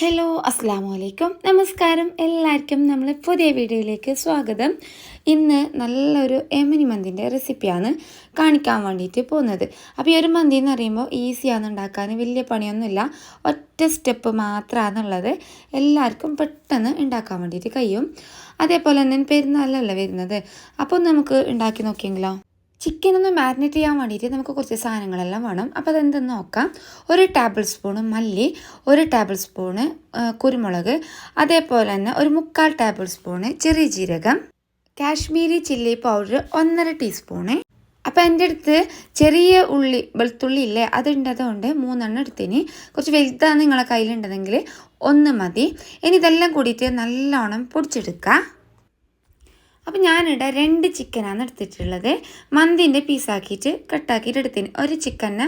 Hello അസ്സാം വലൈക്കും നമസ്കാരം. എല്ലാവർക്കും നമ്മൾ പുതിയ വീഡിയോയിലേക്ക് സ്വാഗതം. ഇന്ന് നല്ലൊരു എമിനി മന്തിന്റെ റെസിപ്പിയാണ് കാണിക്കാൻ വേണ്ടിയിട്ട് പോകുന്നത്. അപ്പോൾ ഈ ഒരു മന്തി എന്ന് പറയുമ്പോൾ ഈസിയാണ് ഉണ്ടാക്കാൻ വലിയ പണിയൊന്നുമില്ല. ഒറ്റ സ്റ്റെപ്പ് മാത്രമാണുള്ളത് എല്ലാവർക്കും പെട്ടെന്ന് ഉണ്ടാക്കാൻ വേണ്ടിയിട്ട് കഴിയും. അതേപോലെ തന്നെ പെരുന്നാളല്ല വരുന്നത്? അപ്പോൾ നമുക്ക് ഉണ്ടാക്കി നോക്കിയെങ്കിലോ? ചിക്കൻ ഒന്ന് മാരിനേറ്റ് ചെയ്യാൻ വേണ്ടിയിട്ട് നമുക്ക് കുറച്ച് സാധനങ്ങളെല്ലാം വേണം. അപ്പോൾ അതെന്തെന്ന് നോക്കാം. ഒരു ടേബിൾ സ്പൂണ് മല്ലി ഒരു ടേബിൾ സ്പൂണ് കുരുമുളക് അതേപോലെ തന്നെ ഒരു മുക്കാൽ ടേബിൾ സ്പൂണ് ചെറിയ ജീരകം കാശ്മീരി ചില്ലി പൗഡർ ഒന്നര ടീസ്പൂണ് അപ്പോൾ എന്റെ അടുത്ത് ചെറിയ ഉള്ളി വെളുത്തുള്ളി ഇല്ലേ അതുണ്ടതുകൊണ്ട് മൂന്നെണ്ണം എടുത്തിന് കുറച്ച് വലുതാണ് നിങ്ങളെ കയ്യിലുണ്ടെങ്കിൽ ഒന്ന് മതി. ഇനി ഇതെല്ലാം കൂടിയിട്ട് നല്ലോണം പൊടിച്ചെടുക്കുക അപ്പം ഞാനിവിടെ രണ്ട് ചിക്കനാണ് എടുത്തിട്ടുള്ളത്. മന്തിന്റെ പീസാക്കിയിട്ട് കട്ടാക്കിയിട്ട് എടുത്തിന് ഒരു ചിക്കനെ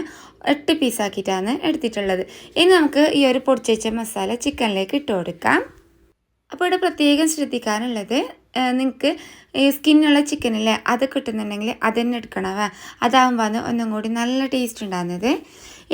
എട്ട് പീസാക്കിയിട്ടാണ് എടുത്തിട്ടുള്ളത്. ഇനി നമുക്ക് ഈ ഒരു പൊടിച്ചേച്ച മസാല ചിക്കനിലേക്ക് ഇട്ട് കൊടുക്കാം. അപ്പോൾ ഇവിടെ പ്രത്യേകം ശ്രദ്ധിക്കാനുള്ളത് നിങ്ങൾക്ക് ഈ സ്കിന്നുള്ള ചിക്കനില്ലേ അത് കിട്ടുന്നുണ്ടെങ്കിൽ അത് തന്നെ എടുക്കണവേ അതാകുമ്പോൾ ഒന്നും കൂടി നല്ല ടേസ്റ്റ് ഉണ്ടാകുന്നത്.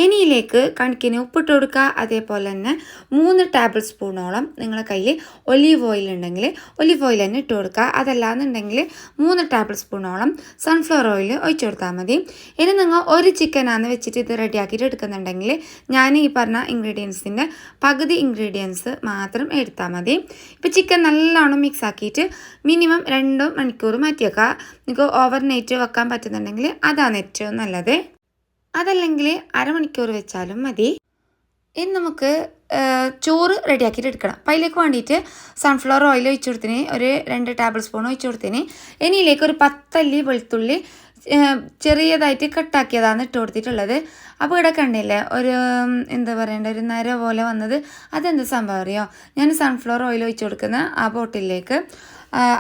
ഇനിയിലേക്ക് കണക്കിന് ഉപ്പിട്ട് കൊടുക്കുക. അതേപോലെ തന്നെ മൂന്ന് ടേബിൾ സ്പൂണോളം നിങ്ങളുടെ കയ്യിൽ ഒലീവ് ഓയിൽ ഉണ്ടെങ്കിൽ ഒലീവ് ഓയിൽ തന്നെ ഇട്ട് കൊടുക്കുക. അതല്ലാന്നുണ്ടെങ്കിൽ മൂന്ന് ടേബിൾ സ്പൂണോളം സൺഫ്ലവർ ഓയിൽ ഒഴിച്ചു കൊടുത്താൽ മതി. ഇനി നിങ്ങൾ ഒരു ചിക്കനാന്ന് വെച്ചിട്ട് ഇത് റെഡിയാക്കിയിട്ട് എടുക്കുന്നുണ്ടെങ്കിൽ ഞാൻ ഈ പറഞ്ഞ ഇൻഗ്രീഡിയൻസിന്റെ പകുതി ഇൻഗ്രീഡിയൻസ് മാത്രം എടുത്താൽ മതി. ഇപ്പോൾ ചിക്കൻ നല്ലോണം മിക്സ് ആക്കിയിട്ട് മിനിമം രണ്ട് മണിക്കൂർ മാറ്റി വെക്കുക നിങ്ങൾക്ക് ഓവർ നൈറ്റ് വെക്കാൻ പറ്റുന്നുണ്ടെങ്കിൽ അതാണ് ഏറ്റവും നല്ലത്. അതല്ലെങ്കിൽ അരമണിക്കൂർ വെച്ചാലും മതി. ഇനി നമുക്ക് ചോറ് റെഡിയാക്കിയിട്ട് എടുക്കണം. അപ്പം അതിലേക്ക് വേണ്ടിയിട്ട് സൺഫ്ലവർ ഓയിൽ ഒഴിച്ചു കൊടുത്തിന് ഒരു രണ്ട് ടേബിൾ സ്പൂൺ ഒഴിച്ചു കൊടുത്തിന്. ഇനിയിലേക്ക് ഒരു പത്തല്ലി വെളുത്തുള്ളി ചെറിയതായിട്ട് കട്ടാക്കിയതാണ് ഇട്ട് കൊടുത്തിട്ടുള്ളത്. അപ്പോൾ ഇവിടെ കണ്ടില്ലേ ഒരു എന്താ പറയണ്ട ഒരു നര പോലെ വന്നത്. അതെന്ത് സംഭവം അറിയോ? ഞാൻ സൺഫ്ലവർ ഓയിൽ ഒഴിച്ചു കൊടുക്കുന്ന ആ ബോട്ടിലേക്ക്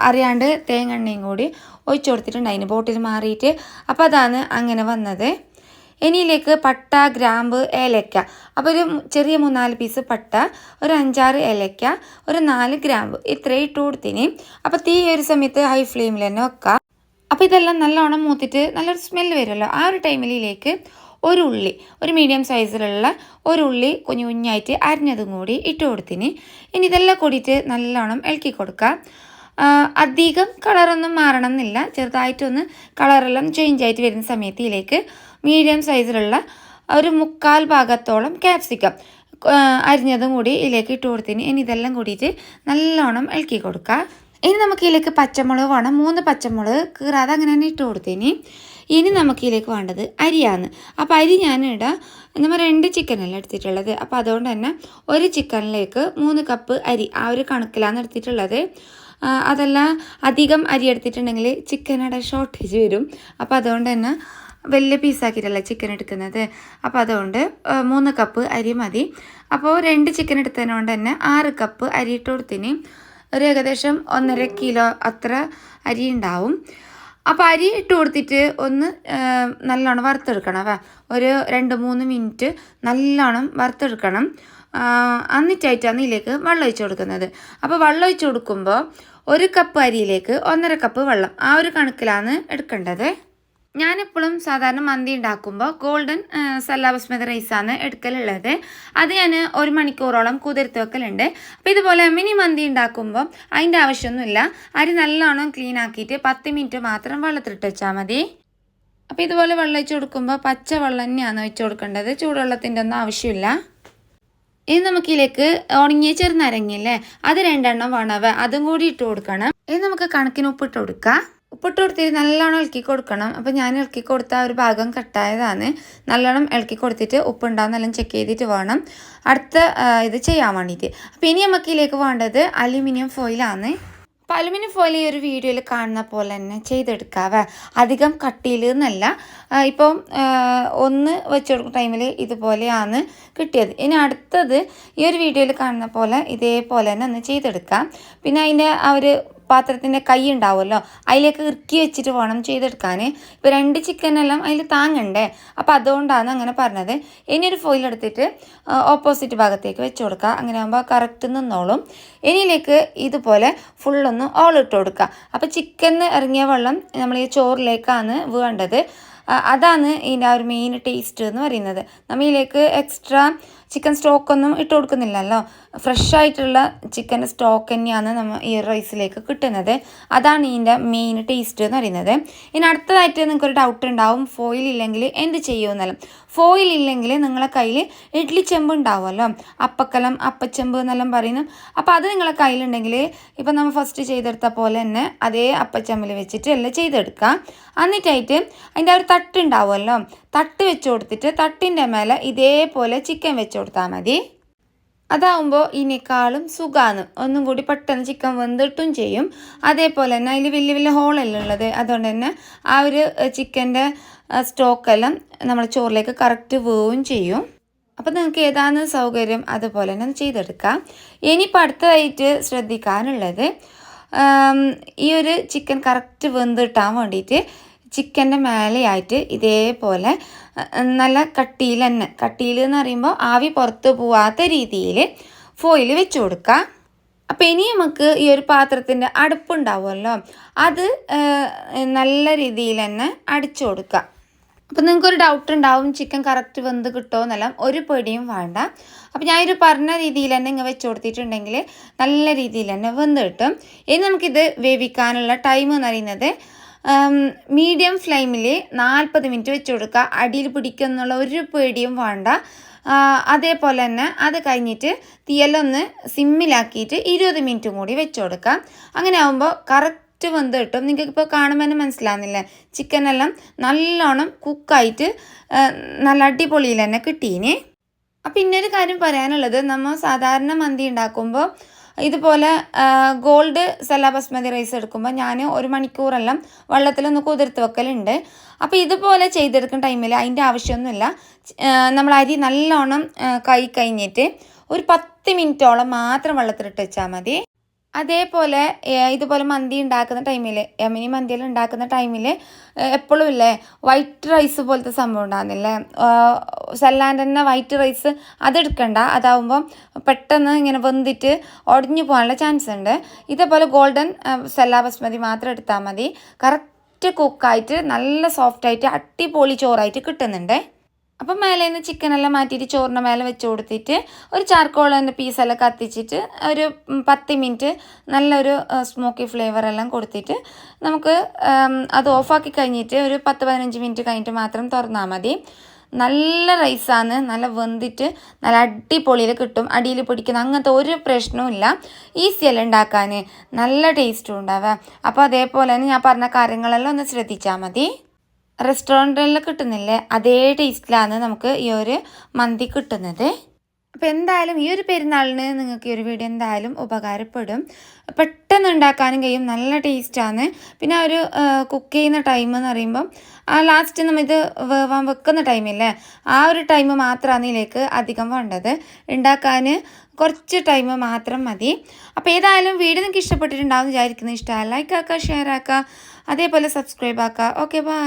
അറിയാണ്ട് തേങ്ങ എണ്ണയും കൂടി ഒഴിച്ചു കൊടുത്തിട്ടുണ്ട്. ബോട്ടിൽ മാറിയിട്ട്. അപ്പോൾ അതാണ് അങ്ങനെ വന്നത്. ഇനിയിലേക്ക് പട്ട ഗ്രാമ്പ് ഏലക്ക. അപ്പോൾ ഒരു ചെറിയ മൂന്നാൽ പീസ് പട്ട ഒരു അഞ്ചാറ് ഏലക്ക ഒരു നാല് ഗ്രാമ്പ്. ഇത്രയും ഇട്ട് കൊടുത്തിന്. അപ്പോൾ തീ ഒരു സമയത്ത് ഹൈ ഫ്ലെയിമിൽ തന്നെ വെക്കുക അപ്പോൾ ഇതെല്ലാം നല്ലോണം മൂത്തിട്ട് നല്ലൊരു സ്മെല്ല് വരുമല്ലോ. ആ ഒരു ടൈമിലേക്ക് ഒരു ഉള്ളി ഒരു മീഡിയം സൈസിലുള്ള ഒരു ഉള്ളി കുഞ്ഞു കുഞ്ഞായിട്ട് അരിഞ്ഞതും കൂടി ഇട്ട് കൊടുത്തിന്. ഇനി ഇതെല്ലാം കൂടിയിട്ട് നല്ലോണം ഇളക്കി കൊടുക്കുക അധികം കളറൊന്നും മാറണം എന്നില്ല ചെറുതായിട്ടൊന്ന് കളറെല്ലാം ചേഞ്ച് ആയിട്ട് വരുന്ന സമയത്ത് ഇതിലേക്ക് മീഡിയം സൈസിലുള്ള ഒരു മുക്കാൽ ഭാഗത്തോളം ക്യാപ്സിക്കം അരിഞ്ഞതും കൂടി ഇതിലേക്ക് ഇട്ട് കൊടുത്തിന് ഇനി ഇതെല്ലാം കൂടിയിട്ട് നല്ലോണം ഇളക്കി കൊടുക്കുക. ഇനി നമുക്ക് ഇതിലേക്ക് പച്ചമുളക് വേണം. മൂന്ന് പച്ചമുളക് കീറാതെ അങ്ങനെ തന്നെ ഇട്ട് കൊടുത്തിന് ഇനി നമുക്ക് ഇതിലേക്ക് വേണ്ടത് അരിയാണ്. അപ്പോൾ അരി ഞാനിടാം നമ്മൾ രണ്ട് ചിക്കനല്ല എടുത്തിട്ടുള്ളത്. അപ്പോൾ അതുകൊണ്ട് തന്നെ ഒരു ചിക്കനിലേക്ക് മൂന്ന് കപ്പ് അരി ആ ഒരു കണക്കിലാണ് എടുത്തിട്ടുള്ളത്. അതല്ല അധികം അരി എടുത്തിട്ടുണ്ടെങ്കിൽ ചിക്കനയുടെ ഷോർട്ടേജ് വരും. അപ്പോൾ അതുകൊണ്ട് തന്നെ വലിയ പീസാക്കിയിട്ടല്ല ചിക്കൻ എടുക്കുന്നത്. അപ്പോൾ അതുകൊണ്ട് മൂന്ന് കപ്പ് അരി മതി. അപ്പോൾ രണ്ട് ചിക്കൻ എടുത്തതിനോണ്ട് തന്നെ ആറ് കപ്പ് അരി ഇട്ട് കൊടുത്തിന് ഒരു ഏകദേശം ഒന്നര കിലോ അത്ര അരി ഉണ്ടാവും. അപ്പോൾ അരി ഇട്ട് കൊടുത്തിട്ട് ഒന്ന് നല്ലോണം വറുത്തെടുക്കണം. ഒരു രണ്ട് മൂന്ന് മിനിറ്റ് നല്ലോണം വറുത്തെടുക്കണം. ആ, എന്നിട്ടായിട്ടാണ് ഇതിലേക്ക് വെള്ളം ഒഴിച്ച് കൊടുക്കുന്നത്. അപ്പോൾ വെള്ളം ഒഴിച്ച് കൊടുക്കുമ്പോൾ ഒരു കപ്പ് അരിയിലേക്ക് ഒന്നര കപ്പ് വെള്ളം. ആ ഒരു കണക്കിലാണ് എടുക്കേണ്ടത്. ഞാനെപ്പോഴും സാധാരണ മന്തി ഉണ്ടാക്കുമ്പോൾ ഗോൾഡൻ സല്ല ബസ്മതി റൈസാണ് എടുക്കലുള്ളത്. അത് ഞാൻ ഒരു മണിക്കൂറോളം കുതിർത്ത് വെക്കലുണ്ട്. അപ്പോൾ ഇതുപോലെ മിനി മന്തി ഉണ്ടാക്കുമ്പോൾ അതിന്റെ ആവശ്യമൊന്നുമില്ല. അരി നല്ലോണം ക്ലീൻ ആക്കിയിട്ട് പത്ത് മിനിറ്റ് മാത്രം വെള്ളത്തിലിട്ട് വെച്ചാൽ മതി. അപ്പോൾ ഇതുപോലെ വെള്ളം ഒഴിച്ച് കൊടുക്കുമ്പോൾ പച്ച വെള്ളം തന്നെയാണ് ഒഴിച്ച് കൊടുക്കേണ്ടത്. ചൂടുവെള്ളത്തിന്റെ ഒന്നും ആവശ്യമില്ല. ഇനി നമുക്കിതിലേക്ക് ഉണങ്ങിയ ചെറുനാരങ്ങയില്ലേ അത് രണ്ടെണ്ണം വണവ്. അതും കൂടി ഇട്ട് കൊടുക്കണം. ഇനി നമുക്ക് കണക്കിന് ഉപ്പിട്ട് കൊടുക്കാം. ഉപ്പിട്ട് കൊടുത്തിട്ട് നല്ലോണം ഇളക്കി കൊടുക്കണം. അപ്പോൾ ഞാൻ ഇളക്കി കൊടുത്ത ഒരു ഭാഗം കട്ടായതാണ്. നല്ലോണം ഇളക്കി കൊടുത്തിട്ട് ഉപ്പുണ്ടാവുന്നെല്ലാം ചെക്ക് ചെയ്തിട്ട് വേണം. അടുത്ത ഇത് ചെയ്യാൻ വേണ്ടിയിട്ട്. അപ്പോൾ ഇനി നമുക്ക് ഇതിലേക്ക് വേണ്ടത് അലുമിനിയം ഫോയിലാണ് അപ്പോൾ പോലെ ഈ ഒരു വീഡിയോയിൽ കാണുന്ന പോലെ തന്നെ ചെയ്തെടുക്കാവേ. അധികം കട്ടിയിൽ എന്നല്ല. ഇപ്പം ഒന്ന് വെച്ച് കൊടുക്കുന്ന ടൈമിൽ ഇതുപോലെയാണ് കിട്ടിയത്. ഇനി അടുത്തത് ഈ ഒരു വീഡിയോയിൽ കാണുന്ന പോലെ ഇതേപോലെ തന്നെ ഒന്ന് ചെയ്തെടുക്കാം. പിന്നെ അതിന്റെ ആ ഒരു പാത്രത്തിന്റെ കൈ ഉണ്ടാവുമല്ലോ അതിലേക്ക് ഇറുക്കി വെച്ചിട്ട് വേണം ചെയ്തെടുക്കാൻ ഇപ്പോൾ രണ്ട് ചിക്കനെല്ലാം അതിൽ താങ്ങണ്ടേ? അപ്പോൾ അതുകൊണ്ടാണ് അങ്ങനെ പറഞ്ഞത്. ഇനി ഒരു ഫോയിൽ എടുത്തിട്ട് ഓപ്പോസിറ്റ് ഭാഗത്തേക്ക് വെച്ച് കൊടുക്കുക. അങ്ങനെ ആകുമ്പോൾ കറക്റ്റ് നിന്നോളും. ഇനിയിലേക്ക് ഇതുപോലെ ഫുള്ളൊന്ന് ഓളിട്ട് കൊടുക്കുക. അപ്പോൾ ചിക്കനിൽ ഇറങ്ങിയ വെള്ളം നമ്മൾ ഈ ചോറിലേക്കാണ് വേണ്ടത്. അതാണ് ഇതിന്റെ ആ ഒരു മെയിൻ ടേസ്റ്റ് എന്ന് പറയുന്നത്. നമ്മളിലേക്ക് എക്സ്ട്രാ ചിക്കൻ സ്റ്റോക്കൊന്നും ഇട്ട് കൊടുക്കുന്നില്ലല്ലോ. ഫ്രഷ് ആയിട്ടുള്ള ചിക്കന്റെ സ്റ്റോക്ക് തന്നെയാണ് നമ്മൾ ഈ റൈസിലേക്ക് കിട്ടുന്നത്. അതാണ് ഇതിന്റെ മെയിൻ ടേസ്റ്റ് എന്ന് പറയുന്നത്. ഇനി അടുത്തതായിട്ട് നിങ്ങൾക്കൊരു ഡൗട്ട് ഉണ്ടാവും. ഫോയിൽ ഇല്ലെങ്കിൽ എന്ത് ചെയ്യുമെന്നല്ല ഫോയിൽ ഇല്ലെങ്കിൽ നിങ്ങളെ കയ്യിൽ ഇഡ്ലി ചെമ്പ് ഉണ്ടാവുമല്ലോ. അപ്പക്കലം അപ്പച്ചെമ്പ് എന്നെല്ലാം പറയുന്നു. അപ്പോൾ അത് നിങ്ങളെ കയ്യിലുണ്ടെങ്കിൽ ഇപ്പം നമ്മൾ ഫസ്റ്റ് ചെയ്തെടുത്ത പോലെ തന്നെ അതേ അപ്പച്ചമ്പിൽ വെച്ചിട്ട് എല്ലാം ചെയ്തെടുക്കുക എന്നിട്ടായിട്ട് അതിന്റെ ഒരു തട്ട് ഉണ്ടാവുമല്ലോ. തട്ട് വെച്ച് കൊടുത്തിട്ട് തട്ടിന്റെ മേലെ ഇതേപോലെ ചിക്കൻ വെച്ച് കൊടുത്താൽ മതി. അതാവുമ്പോൾ ഇനിക്കാളും സുഖമാണ്. ഒന്നും കൂടി പെട്ടെന്ന് ചിക്കൻ വെന്തിട്ടും ചെയ്യും. അതേപോലെ തന്നെ അതിൽ വലിയ വലിയ ഹോളല്ല ഉള്ളത്. അതുകൊണ്ട് തന്നെ ആ ഒരു ചിക്കന്റെ സ്റ്റോക്കെല്ലാം നമ്മൾ ചോറിലേക്ക് കറക്റ്റ് വേവും ചെയ്യും. അപ്പോൾ നിങ്ങൾക്ക് ഏതാണ് സൗകര്യം? അതുപോലെ തന്നെ ചെയ്തെടുക്കാം. ഇനിയിപ്പോൾ അടുത്തതായിട്ട് ശ്രദ്ധിക്കാനുള്ളത് ഈ ഒരു ചിക്കൻ കറക്റ്റ് വെന്തിട്ടാൻ വേണ്ടിയിട്ട് ചിക്കന്റെ മേലെയായിട്ട് ഇതേപോലെ നല്ല കട്ടിയിൽ തന്നെ കട്ടിയിൽ എന്ന് പറയുമ്പോൾ ആവി പുറത്ത് പോവാത്ത രീതിയിൽ ഫോയിൽ വെച്ച് കൊടുക്കുക. അപ്പോൾ ഇനി നമുക്ക് ഈ ഒരു പാത്രത്തിന്റെ അടുപ്പുണ്ടാവുമല്ലോ അത് നല്ല രീതിയിൽ തന്നെ അടിച്ചു കൊടുക്കുക. അപ്പോൾ നിങ്ങൾക്കൊരു ഡൗട്ട് ഉണ്ടാവും ചിക്കൻ കറക്റ്റ് വെന്ത് കിട്ടുമോ എന്നെല്ലാം. ഒരു പേടിയും വേണ്ട. അപ്പം ഞാൻ ഒരു പറഞ്ഞ രീതിയിൽ തന്നെ ഇങ്ങനെ വെച്ച് കൊടുത്തിട്ടുണ്ടെങ്കിൽ നല്ല രീതിയിൽ തന്നെ വെന്ത് കിട്ടും. ഇനി നമുക്കിത് വേവിക്കാനുള്ള ടൈം എന്ന് പറയുന്നത് മീഡിയം ഫ്ലെയിമിൽ നാൽപ്പത് മിനിറ്റ് വെച്ച് കൊടുക്കുക. അടിയിൽ പിടിക്കുന്നുള്ള ഒരു പേടിയും വേണ്ട. അതേപോലെ തന്നെ അത് കഴിഞ്ഞിട്ട് തീയലൊന്ന് സിമ്മിലാക്കിയിട്ട് ഇരുപത് മിനിറ്റും കൂടി വെച്ച് കൊടുക്കാം അങ്ങനെ ആകുമ്പോൾ കറക്റ്റ് വെന്ത് കിട്ടും. നിങ്ങൾക്ക് ഇപ്പോൾ കാണുമ്പോൾ തന്നെ മനസ്സിലാവുന്നില്ലേ? ചിക്കനെല്ലാം നല്ലോണം കുക്കായിട്ട് നല്ല അടിപൊളിയിൽ തന്നെ കിട്ടീനെ. അപ്പം ഇന്നൊരു കാര്യം പറയാനുള്ളത്. നമ്മൾ സാധാരണ മന്തി ഉണ്ടാക്കുമ്പോൾ ഇതുപോലെ ഗോൾഡ് സെല്ല ബസ്മതി റൈസ് എടുക്കുമ്പോൾ ഞാൻ ഒരു മണിക്കൂറെല്ലാം വെള്ളത്തിലൊന്ന് കുതിർത്ത് വെക്കലുണ്ട്. അപ്പോൾ ഇതുപോലെ ചെയ്തെടുക്കുന്ന ടൈമിൽ അതിന്റെ ആവശ്യമൊന്നുമില്ല. നമ്മൾ അരി നല്ലോണം കൈ കഴിഞ്ഞിട്ട് ഒരു പത്ത് മിനിറ്റോളം മാത്രം വെള്ളത്തിലിട്ട് വെച്ചാൽ മതി. അതേപോലെ ഇതുപോലെ മന്തി ഉണ്ടാക്കുന്ന ടൈമിൽ യമനി മന്തിയിൽ ഉണ്ടാക്കുന്ന ടൈമിൽ എപ്പോഴും ഇല്ലേ വൈറ്റ് റൈസ് പോലത്തെ സംഭവം ഉണ്ടാകുന്നില്ലേ സല്ലാന്റെ തന്നെ വൈറ്റ് റൈസ് അതെടുക്കണ്ട അതാവുമ്പം പെട്ടെന്ന് ഇങ്ങനെ വെന്തിട്ട് ഒടിഞ്ഞു പോകാനുള്ള ചാൻസ് ഉണ്ട്. ഇതേപോലെ ഗോൾഡൻ സെല്ലാ ബസ്മതി മാത്രം എടുത്താൽ മതി. കറക്റ്റ് കുക്കായിട്ട് നല്ല സോഫ്റ്റായിട്ട് അടിപൊളി ചോറായിട്ട് കിട്ടുന്നുണ്ട്. അപ്പം മേലെ നിന്ന് ചിക്കനെല്ലാം മാറ്റിയിട്ട് ചോറിന്റെ മേലെ വെച്ച് കൊടുത്തിട്ട് ഒരു ചാർക്കോളിന്റെ പീസെല്ലാം കത്തിച്ചിട്ട് ഒരു പത്ത് മിനിറ്റ് നല്ലൊരു സ്മോക്കി ഫ്ലേവർ എല്ലാം കൊടുത്തിട്ട് നമുക്ക് അത് ഓഫാക്കി കഴിഞ്ഞിട്ട് ഒരു പത്ത് പതിനഞ്ച് മിനിറ്റ് കഴിഞ്ഞിട്ട് മാത്രം തുറന്നാൽ മതി. നല്ല റൈസാണ് നല്ല വെന്തിട്ട് നല്ല അടിപൊളിയിൽ കിട്ടും അടിയിൽ പിടിക്കുന്ന അങ്ങനത്തെ ഒരു പ്രശ്നവും ഇല്ല. ഈസിയല്ല ഉണ്ടാക്കാൻ നല്ല ടേസ്റ്റും ഉണ്ടാവുക. അപ്പോൾ അതേപോലെ തന്നെ ഞാൻ പറഞ്ഞ കാര്യങ്ങളെല്ലാം ഒന്ന് ശ്രദ്ധിച്ചാൽ മതി. റെസ്റ്റോറന്റിൽ കിട്ടുന്നില്ലേ? അതേ ടേസ്റ്റിലാണ് നമുക്ക് ഈ ഒരു മന്തി കിട്ടുന്നത്. അപ്പോൾ എന്തായാലും ഈ ഒരു പെരുന്നാളിന് നിങ്ങൾക്ക് ഈ ഒരു വീഡിയോ എന്തായാലും ഉപകാരപ്പെടും. പെട്ടെന്ന് ഉണ്ടാക്കാനും കഴിയും നല്ല ടേസ്റ്റാണ് പിന്നെ ഒരു കുക്ക് ചെയ്യുന്ന ടൈം എന്ന് പറയുമ്പം ആ ലാസ്റ്റ് നമ്മൾ ഇത് വേവാൻ വെക്കുന്ന ടൈമില്ലേ ആ ഒരു ടൈം മാത്രമാണ് ഇതിലേക്ക് അധികം വേണ്ടത്. ഉണ്ടാക്കാൻ കുറച്ച് ടൈം മാത്രം മതി. അപ്പോൾ ഏതായാലും വീഡിയോ നിങ്ങൾക്ക് ഇഷ്ടപ്പെട്ടിട്ടുണ്ടാവും വിചാരിക്കുന്നത് ഇഷ്ടമാണ് ലൈക്ക് ആക്കുക ഷെയർ ആക്കുക അതേപോലെ സബ്സ്ക്രൈബ് ആക്കുക. Okay bye